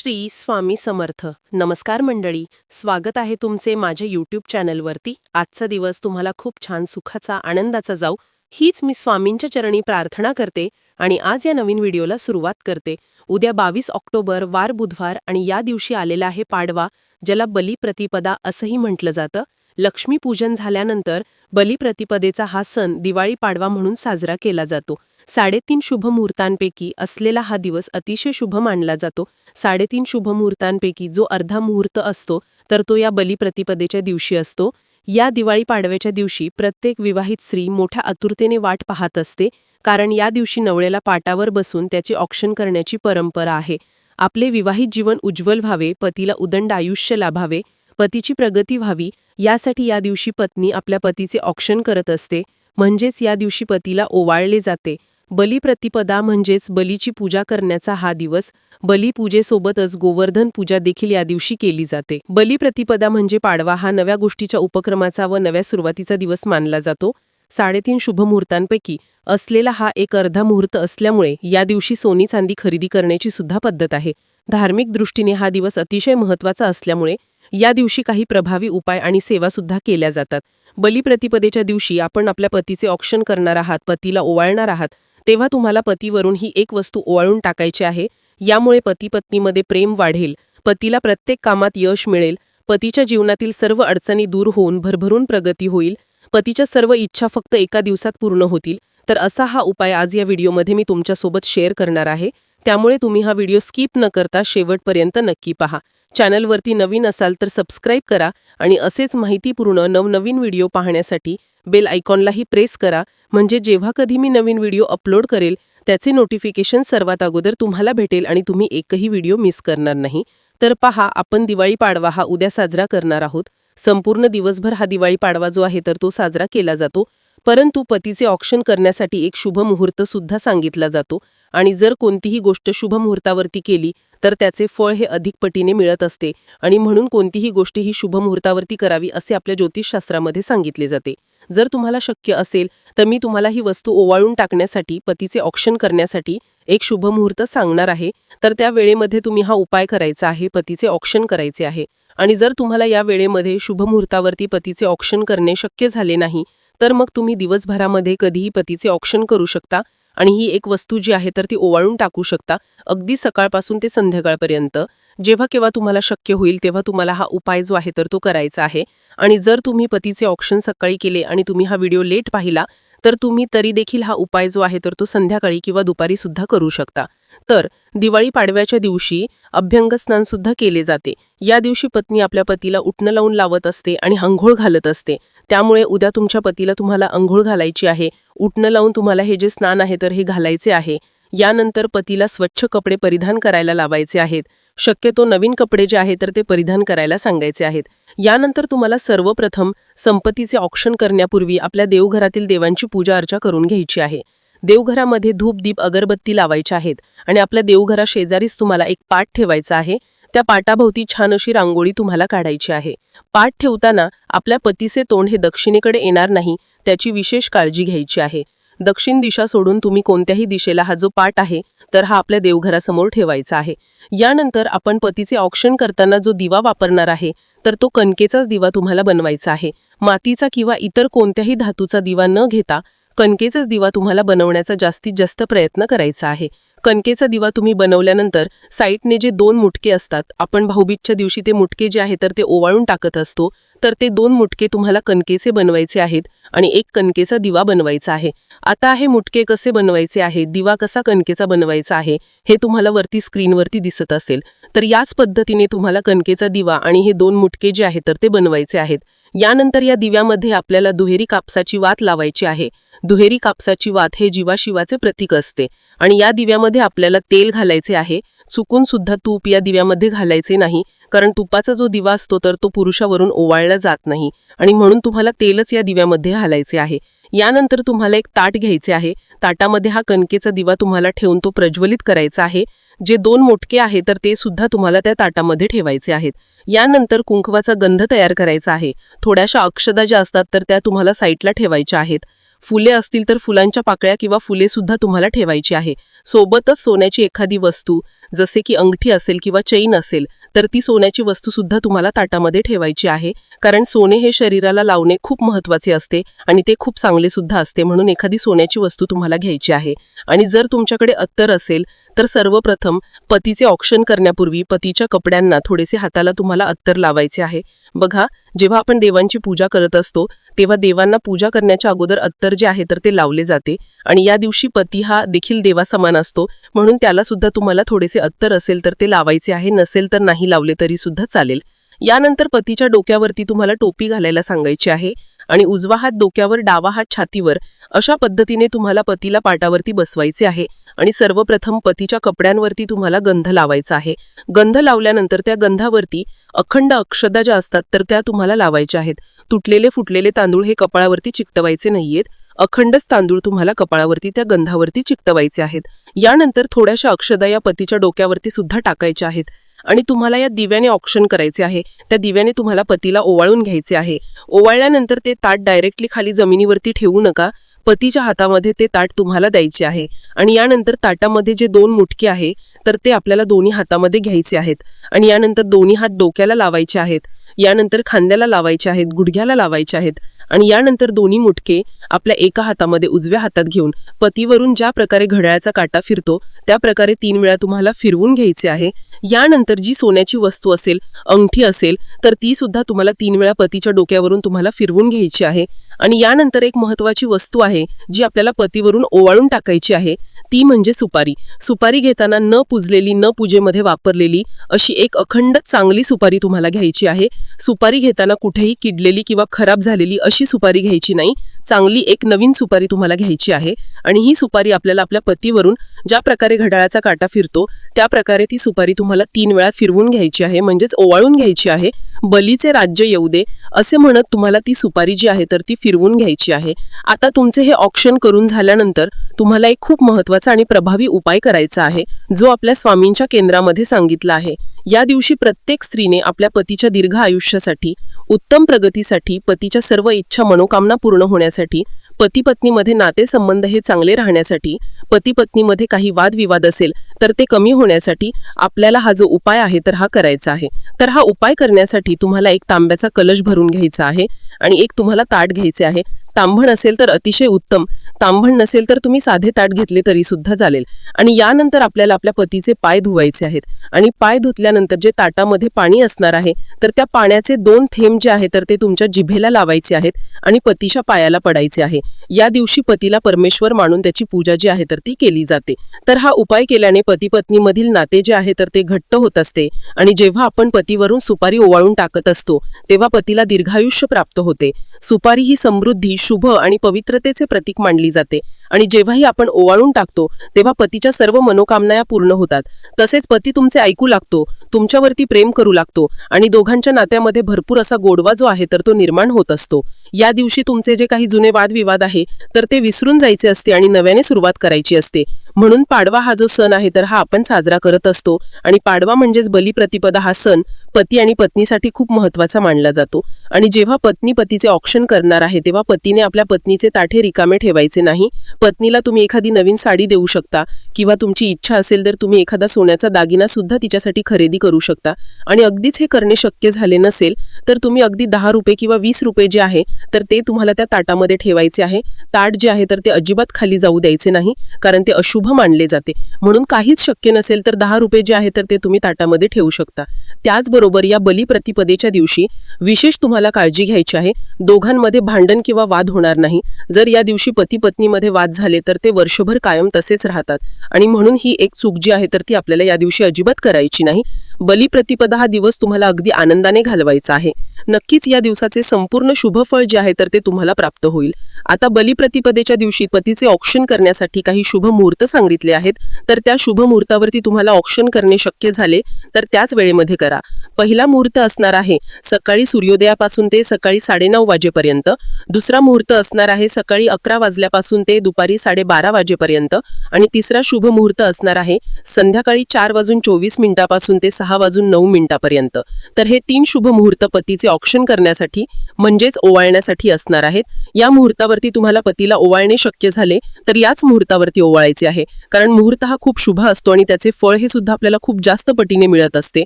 श्री स्वामी समर्थ. नमस्कार मंडळी स्वागत आहे तुमचे माझ्या यूट्यूब चॅनलवरती. आजचा दिवस तुम्हाला खूप छान सुखाचा आनंदाचा जाऊ हीच मी स्वामींच्या चरणी प्रार्थना करते आणि आज या नवीन व्हिडिओला सुरुवात करते. उद्या बावीस ऑक्टोबर वार बुधवार आणि या दिवशी आलेला आहे पाडवा ज्याला बलिप्रतिपदा असंही म्हटलं जातं. लक्ष्मीपूजन झाल्यानंतर बलिप्रतिपदेचा हा सण दिवाळी पाडवा म्हणून साजरा केला जातो. साडेतीन शुभ मुहूर्तांपैकी असलेला हा दिवस अतिशय शुभ मानला जातो. साडेतीन शुभ मुहूर्तांपैकी जो अर्धा मुहूर्त असतो तर तो या बलिप्रतिपदेच्या दिवशी असतो. या दिवाळी पाडव्याच्या दिवशी प्रत्येक विवाहित स्त्री मोठ्या आतुरतेने वाट पाहत असते कारण या दिवशी नवळेला पाटावर बसून त्याचे ऑक्शन करण्याची परंपरा आहे. आपले विवाहित जीवन उज्ज्वल व्हावे पतीला उदंड आयुष्य लाभावे पतीची प्रगती व्हावी यासाठी या दिवशी पत्नी आपल्या पतीचे ऑक्शन करत असते म्हणजेच या दिवशी पतीला ओवाळले जाते. बलिप्रतिपदा म्हणजेच बलीची पूजा करण्याचा हा दिवस बलिपूजेसोबतच गोवर्धन पूजा देखील या दिवशी केली जाते. बलिप्रतिपदा म्हणजे पाडवा हा नव्या गोष्टीच्या उपक्रमाचा व नव्या सुरुवातीचा दिवस मानला जातो. साडेतीन शुभ मुहूर्तांपैकी असलेला हा एक अर्धा मुहूर्त असल्यामुळे या दिवशी सोनी चांदी खरेदी करण्याची सुद्धा पद्धत आहे. धार्मिक दृष्टीने हा दिवस अतिशय महत्त्वाचा असल्यामुळे या दिवशी काही प्रभावी उपाय आणि सेवासुद्धा केल्या जातात. बलिप्रतिपदेच्या दिवशी आपण आपल्या पतीचे ऑक्शन करणार आहात पतीला ओवाळणार आहात तेव्हा तुम्हाला पतीवरून ही एक वस्तू ओवाळून टाकायची आहे. यामुळे पती पत्नीमध्ये प्रेम वाढेल पतीला प्रत्येक कामात यश मिळेल पतीच्या जीवनातील सर्व अडचणी दूर होऊन भरभरून प्रगती होईल पतीच्या सर्व इच्छा फक्त एका दिवसात पूर्ण होतील. तर असा हा उपाय आज या व्हिडिओमध्ये मी तुमच्यासोबत शेअर करणार आहे. त्यामुळे तुम्ही हा व्हिडिओ स्किप न करता शेवटपर्यंत नक्की पहा. चॅनलवरती नवीन असाल तर सबस्क्राईब करा आणि असेच माहितीपूर्ण नवनवीन व्हिडिओ पाहण्यासाठी बेल आयकॉनलाही प्रेस करा. म्हणजे जेव्हा कधी मी नवीन व्हिडिओ अपलोड करेल त्याचे नोटिफिकेशन सर्वात अगोदर तुम्हाला भेटेल आणि तुम्ही एकही व्हिडिओ मिस करणार नाही. तर पहा आपण दिवाळी पाडवा हा उद्या साजरा करणार आहोत. संपूर्ण दिवसभर हा दिवाळी पाडवा जो आहे तर तो साजरा केला जातो. परंतु पतीचे ऑक्शन करण्यासाठी एक शुभ मुहूर्त सुद्धा सांगितला जातो. आणि जर कोणतीही गोष्ट शुभ मुहूर्तावरती केली तर त्याचे फळ हे अधिक पटीने मिळत असते आणि म्हणून कोणतीही गोष्ट ही शुभ मुहूर्तावरती करावी असे आपल्या ज्योतिषशास्त्रामध्ये सांगितले जाते. जर तुम्हाला शक्य असेल तर मी तुम्हाला ही वस्तू ओवाळून टाकण्यासाठी पतीचे ऑक्शन करण्यासाठी एक शुभ मुहूर्त सांगणार आहे. तर त्या वेळेमध्ये तुम्ही हा उपाय करायचा आहे पतीचे ऑक्शन करायचे आहे. आणि जर तुम्हाला या वेळेमध्ये शुभ मुहूर्तावरती पतीचे ऑक्शन करणे शक्य झाले नाही तर मग तुम्ही दिवसभरामध्ये कधीही पतीचे ऑक्शन करू शकता. आणि ही एक वस्तू जी आहे तर ती ओवाळून टाकू शकता अगदी सकाळपासून ते संध्याकाळपर्यंत. जेव्हा केव्हा तुम्हाला शक्य होईल तेव्हा तुम्हाला हा उपाय जो आहे तर तो करायचा आहे. आणि जर तुम्ही पतीचे ऑप्शन सकाळी केले आणि तुम्ही हा व्हिडिओ लेट पाहिला तर तुम्ही तरी देखील हा उपाय जो आहे तर तो संध्याकाळी किंवा दुपारी सुद्धा करू शकता. तर दिवाळी पाडव्याच्या दिवशी अभ्यंगस्नानसुद्धा सुद्धा केले जाते. या दिवशी पत्नी आपल्या पतीला उठणं लावून लावत असते आणि अंघोळ घालत असते. त्यामुळे उद्या तुमच्या पतीला तुम्हाला अंघोळ घालायची आहे. उठणं लावून तुम्हाला हे जे स्नान आहे तर हे घालायचे आहे. यानंतर पतीला स्वच्छ कपडे परिधान करायला लावायचे आहेत. शक्यतो नवीन कपडे जे आहे तर ते परिधान करायला सांगायचे आहेत. यानंतर तुम्हाला सर्वप्रथम संपत्तीचे ऑक्शन करण्यापूर्वी आपल्या देवघरातील देवांची पूजा अर्चा करून घ्यायची आहे. देवघरामध्ये धूप दीप अगरबत्ती लावायच्या आहेत आणि आपल्या देवघरा शेजारीच तुम्हाला एक पाठ ठेवायचा आहे. त्या पाटाभोवती छान अशी रांगोळी तुम्हाला काढायची आहे. पाठ ठेवताना आपल्या पतीचे तोंड हे दक्षिणेकडे येणार नाही त्याची विशेष काळजी घ्यायची आहे. दक्षिण दिशा सोडून तुम्ही कोणत्याही दिशेला हा जो पाठ आहे तर हा आपल्या देवघरासमोर ठेवायचा आहे. यानंतर आपण पतीचे ऑक्शन करताना जो दिवा वापरणार आहे तर तो कणकेचाच दिवा तुम्हाला बनवायचा आहे. मातीचा किंवा इतर कोणत्याही धातूचा दिवा न घेता कणकेचाच दिवा तुम्हाला बनवण्याचा जास्तीत जास्त प्रयत्न करायचा आहे. कणकेचा दिवा तुम्ही बनवल्यानंतर साईटने जे दोन मुटके असतात आपण भाऊबीजच्या दिवशी ते मुटके जे आहे तर ते ओवाळून टाकत असतो तर ते दोन मुटके तुम्हाला कणकेचे बनवायचे आहेत आणि एक कणकेचा दिवा बनवायचा आहे. आता हे मुटके कसे बनवायचे आहे दिवा कसा कणकेचा बनवायचा आहे हे तुम्हाला वरती स्क्रीनवरती दिसत असेल. तर याच पद्धतीने तुम्हाला कणकेचा दिवा आणि हे दोन मुटके जे आहेत तर ते बनवायचे आहेत. यानंतर या दिव्यामध्ये आपल्याला दुहेरी कापसाची वात लावायची आहे. दुहेरी कापसाची वात हे जीवाशिवाचे प्रतीक असते आणि या दिव्यामध्ये आपल्याला तेल घालायचे आहे. चुकून सुद्धा तूप या दिव्यामध्ये घालायचे नाही कारण तुपाचा जो दिवा असतो तर तो पुरुषावरून ओवाळला जात नाही आणि म्हणून तुम्हाला तेलच या दिव्यामध्ये घालायचे आहे. यानंतर तुम्हाला एक ताट घ्यायचे आहे. ताटामध्ये हा कणकेचा दिवा तुम्हाला ठेवून तो प्रज्वलित करायचा आहे. जे दोन मोठके आहे तर ते सुद्धा तुम्हाला त्या ताटामध्ये ठेवायचे आहेत. यानंतर कुंकवाचा गंध तयार करायचा आहे. थोड्याशा अक्षदा ज्या असतात तर त्या तुम्हाला साईटला ठेवायच्या आहेत. फुले असतील तर फुलांच्या पाकळ्या किंवा फुले सुद्धा तुम्हाला ठेवायची आहे. सोबतच सोन्याची एखादी वस्तू जसे की अंगठी असेल किंवा चैन असेल तर ती सोन्याची वस्तू सुद्धा तुम्हाला ताटामध्ये ठेवायची आहे. कारण सोने हे शरीराला लावणे खूप महत्त्वाचे असते आणि ते खूप चांगले सुद्धा असते म्हणून एखादी सोन्याची वस्तू तुम्हाला घ्यायची आहे. आणि जर तुमच्याकडे अत्तर असेल तर सर्वप्रथम पतीचे ऑप्शन करण्यापूर्वी पतीच्या कपड्यांना थोडेसे हाताला तुम्हाला अत्तर लावायचे आहे. बघा जेव्हा आपण देवांची पूजा करत असतो तेव्हा देवांना पूजा करण्याच्या अगोदर अत्तर जे आहे तर ते लावले जाते. आणि या दिवशी पती हा देखील देवासमान असतो म्हणून त्याला सुद्धा तुम्हाला थोडेसे अत्तर असेल तर ते लावायचे आहे. नसेल तर नाही लावले तरी सुद्धा चालेल. यानंतर पतीच्या डोक्यावरती तुम्हाला टोपी घालायला सांगायची आहे. आणि उजवा हात डोक्यावर डावा हात छातीवर अशा पद्धतीने तुम्हाला पतीला पाटावरती बसवायचे आहे आणि सर्वप्रथम पतीच्या कपड्यांवरती तुम्हाला गंध लावायचा आहे. गंध लावल्यानंतर त्या गंधावरती अखंड अक्षदा ज्या असतात तर त्या तुम्हाला लावायच्या आहेत. तुटलेले फुटलेले तांदूळ हे कपाळावरती चिकटवायचे नाहीयेत. अखंडच तांदूळ तुम्हाला कपाळावरती त्या गंधावरती चिकटवायचे आहेत. यानंतर थोड्याशा अक्षदा या पतीच्या डोक्यावरती सुद्धा टाकायच्या आहेत. आणि तुम्हाला या दिव्याने ऑप्शन करायचे आहे. त्या दिव्याने तुम्हाला पतीला ओवाळून घ्यायचे आहे. ओवाळल्यानंतर ते ताट डायरेक्टली खाली जमिनीवरती ठेवू नका. पतीच्या हातामध्ये ते ताट तुम्हाला द्यायचे आहे. आणि यानंतर ताटामध्ये जे दोन मुटके आहे तर ते आपल्याला दोन्ही हातामध्ये घ्यायचे आहेत. आणि यानंतर दोन्ही हात डोक्याला लावायचे आहेत. यानंतर खांद्याला लावायचे आहेत गुडघ्याला लावायचे आहेत. आणि यानंतर दोन्ही मुटके आपल्या एका हातामध्ये उजव्या हातात घेऊन पतीवरून ज्या प्रकारे घड्याळाचा काटा फिरतो त्या प्रकारे तीन वेळा तुम्हाला फिरवून घ्यायचे आहे. यानंतर जी सोन्याची वस्तू असेल अंगठी असेल तर ती सुद्धा तुम्हाला तीन वेळा पतीच्या डोक्यावरून तुम्हाला फिरवून घ्यायची आहे. आणि यानंतर एक महत्वाची वस्तू आहे जी आपल्याला पतीवरून ओवाळून टाकायची आहे. ती म्हणजे सुपारी. सुपारी घेताना न पुजलेली न पूजेमध्ये वापरलेली अशी एक अखंड चांगली सुपारी तुम्हाला घ्यायची आहे. सुपारी घेताना कुठेही किडलेली किंवा खराब झालेली अशी सुपारी घ्यायची नाही. चांगली एक नवीन सुपारी तुम्हाला घ्यायची आहे आणि ही सुपारी आपल्याला आपल्या पतीवरून ज्या प्रकारे घड्याळाचा काटा फिरतो त्या प्रकारे ती सुपारी तुम्हाला तीन वेळा फिरवून घ्यायची आहे म्हणजेच ओवाळून घ्यायची आहे. बलीचे राज्य येऊ दे असे म्हणत तुम्हाला ती सुपारी जी आहे तर ती फिरवून घ्यायची आहे. आता तुमचे हे ऑप्शन करून झाल्यानंतर तुम्हाला एक खूप महत्त्वाचा आणि प्रभावी उपाय करायचा आहे जो आपल्या स्वामींच्या केंद्रामध्ये सांगितला आहे. या दिवशी प्रत्येक स्त्रीने आपल्या पतीच्या दीर्घ आयुष्यासाठी उत्तम प्रगतीसाठी पतीच्या सर्व इच्छा मनोकामना पूर्ण होण्यासाठी पती पत्नीमध्ये नातेसंबंध हे चांगले राहण्यासाठी पती पत्नीमध्ये काही वादविवाद असेल तर ते कमी होण्यासाठी आपल्याला हा जो उपाय आहे तर हा करायचा आहे. तर हा उपाय करण्यासाठी तुम्हाला एक तांब्याचा कलश भरून घ्यायचा आहे आणि एक तुम्हाला ताट घ्यायचे आहे. तांभण असेल तर अतिशय उत्तम. तांभण नसेल तर तुम्ही साधे ताट घेतले तरी सुद्धा चालेल. आणि यानंतर आपल्याला आपल्या पतीचे पाय धुवायचे आहेत. आणि पाय धुतल्यानंतर जे ताटामध्ये पाणी असणार आहे तर त्या पाण्याचे दोन थेंब जे आहे तर ते तुमच्या जिभेला लावायचे आहेत आणि पतीच्या पायाला पडायचे आहे. या दिवशी पतीला परमेश्वर मानून त्याची पूजा जी आहे तर ती केली जाते. तर हा उपाय केल्याने पती पत्नीमधील नाते जे आहे तर ते घट्ट होत असते. आणि जेव्हा आपण पतीवरून सुपारी ओवाळून टाकत असतो तेव्हा पतीला दीर्घायुष्य प्राप्त होते. सुपारी ही समृद्धी शुभ आणि पवित्रतेचे प्रतीक मानली जाते. आणि जेव्हाही आपण ओवाळून टाकतो तेव्हा पतीच्या सर्व मनोकामना या पूर्ण होतात. तसेच पती तुमचे ऐकू लागतो तुमच्यावरती प्रेम करू लागतो आणि दोघांच्या नात्यामध्ये भरपूर असा गोडवा जो आहे तर तो निर्माण होत असतो. या दिवशी तुमचे जे काही जुने वादविवाद आहे तर ते विसरून जायचे असते आणि नव्याने सुरुवात करायची असते. म्हणून पाडवा हा जो सण आहे तर हा आपण साजरा करत असतो. आणि पाडवा म्हणजेच बलिप्रतिपदा हा सण पती आणि पत्नीसाठी खूप महत्त्वाचा मानला जातो. आणि जेव्हा पत्नी पतीचे ऑप्शन करणार आहे तेव्हा पतीने आपल्या पत्नीचे ताठे रिकामे ठेवायचे नाही. पत्नीला तुम्ही एखादी नवीन साडी देऊ शकता किंवा तुमची इच्छा असेल तर तुम्ही एखादा सोन्याचा दागिना सुद्धा तिच्यासाठी खरेदी करू शकता. आणि अगदीच हे करणे शक्य झाले नसेल तर तुम्ही अगदी दहा रुपये किंवा वीस रुपये जे आहे तर ते तुम्हाला त्या ताटामध्ये ठेवायचे आहे. ताट जे आहे तर ते अजिबात खाली जाऊ द्यायचे नाही कारण ते अशुभ मानले जाते. म्हणून काहीच शक्य नसेल तर दहा रुपये जे आहे तर ते तुम्ही ताटामध्ये ठेवू शकता. त्याचबरोबर या बलिप्रतिपदेच्या दिवशी विशेष तुम्हाला काळजी घ्यायची आहे. दोघांमध्ये भांडण किंवा वाद होणार नाही. जर या दिवशी पती पत्नीमध्ये वाद झाले तर ते वर्षभर कायम तसेच राहतात. आणि म्हणून ही एक चूक जी आहे तर ती आपल्याला या दिवशी अजिबात करायची नाही. बलिप्रतिपदा हा दिवस तुम्हाला अगदी आनंदाने घालवायचा आहे. नक्कीच या दिवसाचे संपूर्ण शुभफळ जे आहे तर ते तुम्हाला प्राप्त होईल. आता बलिप्रतिपदेच्या दिवशी पतीचे ऑप्शन करण्यासाठी काही शुभ मुहूर्त सांगितले आहेत. तर त्या शुभ मुहूर्तावरती तुम्हाला ऑप्शन करणे शक्य झाले तर त्याच वेळेमध्ये करा. पहिला मुहूर्त असणार आहे सकाळी सूर्योदयापासून ते सकाळी साडेनऊ वाजेपर्यंत. दुसरा मुहूर्त असणार आहे सकाळी अकरा वाजल्यापासून ते दुपारी साडेबारा वाजेपर्यंत. आणि तिसरा शुभ मुहूर्त असणार आहे संध्याकाळी चार वाजून चोवीस मिनिटापासून ते सहा सहा वाजून नऊ मिनिटापर्यंत. तर हे तीन शुभ मुहूर्त पतीचे ऑप्शन करण्यासाठी म्हणजेच ओवाळण्यासाठी असणार आहेत. या मुहूर्तावरती तुम्हाला पतीला ओवाळणे शक्य झाले तर याच मुहूर्तावरती ओवाळायचे आहे. कारण मुहूर्त हा खूप शुभ असतो आणि त्याचे फळ हे सुद्धा आपल्याला खूप जास्त पटीने मिळत असते.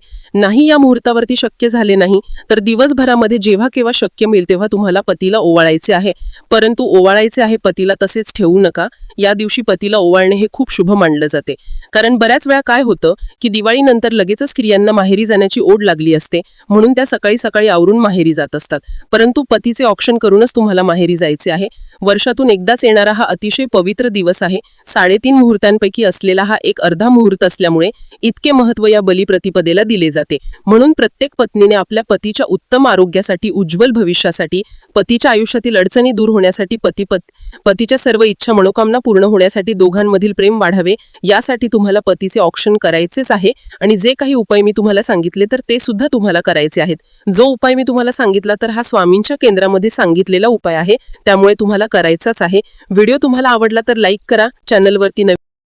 नाही या मुहूर्तावरती शक्य झाले नाही तर दिवसभरामध्ये जेव्हा केव्हा शक्य मिळेल तेव्हा तुम्हाला पतीला ओवाळायचे आहे. परंतु ओवाळायचे आहे पतीला तसेच ठेवू नका. या दिवशी पतीला ओवाळणे हे खूप शुभ मानलं जाते. कारण बऱ्याच वेळा काय होतं की दिवाळीनंतर लगेचच स्त्रियांना माहेरी जाण्याची ओढ लागली असते म्हणून त्या सकाळी सकाळी आवरून माहेरी जात असतात. परंतु पतीचे ऑप्शन करूनच तुम्हाला माहेरी जायचे आहे. वर्षातून एकदाच येणारा हा अतिशय पवित्र दिवस आहे. साडेतीन मुहूर्तांपैकी असलेला हा एक अर्धा मुहूर्त असल्यामुळे इतके महत्त्व या बलिप्रतिपदेला दिले जाते. म्हणून प्रत्येक पत्नीने आपल्या पतीच्या उत्तम आरोग्यासाठी उज्ज्वल भविष्यासाठी पतीच्या आयुष्यातील अडचणी दूर होण्यासाठी पती पत पतीच्या सर्व इच्छा मनोकामना पूर्ण होण्यासाठी दोघांमधील प्रेम वाढावे यासाठी तुम्हाला पतीचे ऑप्शन करायचेच आहे आणि जे काही उपाय मी तुम्हाला सांगितले तर ते सुद्धा तुम्हाला करायचे आहेत. जो उपाय मी तुम्हाला सांगितला तर हा स्वामींच्या केंद्रामध्ये सांगितलेला उपाय आहे त्यामुळे तुम्हाला करायचाच आहे. व्हिडिओ तुम्हाला आवडला तर लाईक करा चॅनलवरती नवीन